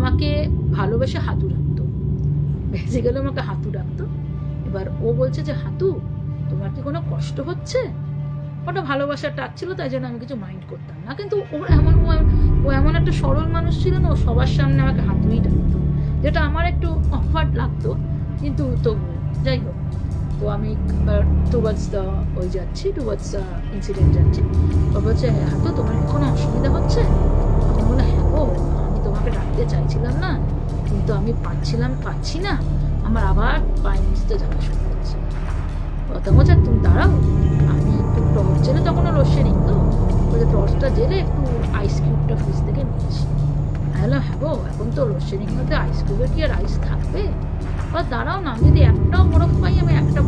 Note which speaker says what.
Speaker 1: আমাকে ভালোবেসে হাতু রাখতো বেসিক্যালি আমাকে হাতু ডাকতো। এবার ও বলছে যে, হাতু, তোমার কি কোনো কষ্ট হচ্ছে? ওটা ভালোবাসার টাচ ছিল, তাই জন্য আমি কিছু মাইন্ড করতাম না। কিন্তু ওর এমন, ও- ও এমন একটা সরল মানুষ ছিল না, ও সবার সামনে আমাকে হাতুই ডাকতো। যেটা আমার একটু অফার্ড লাগতো, কিন্তু তবু যাই হোক, তো আমি টুয়ার্ডস দ্য ওই যাচ্ছি টুয়ার্ডস দ্য ইনসিডেন্ট যাচ্ছি। ও বলছে হাতু, তোমার কোনো অসুবিধা হচ্ছে? ডাকতে চাইছিলাম না, কিন্তু আমি পাচ্ছিলাম, পাচ্ছি না। আমার আবার পায়ে নিচতে যাওয়া শুরু করছে। কথা বলছে, তুমি দাঁড়াও, আমি একটু টর্চ জেলে তখন লোডশেডিং তো। বলছে, টর্চটা জেলে একটু আইস কিউবটা ফ্রিজ থেকে নিয়েছি। বললাম হ্যাঁ এখন তো লোডশেডিং মধ্যে আইস কিউবের কি আর আইস থাকবে? আর দাঁড়াও না, আমি যদি একটাও বরফ পাই, আমি একটা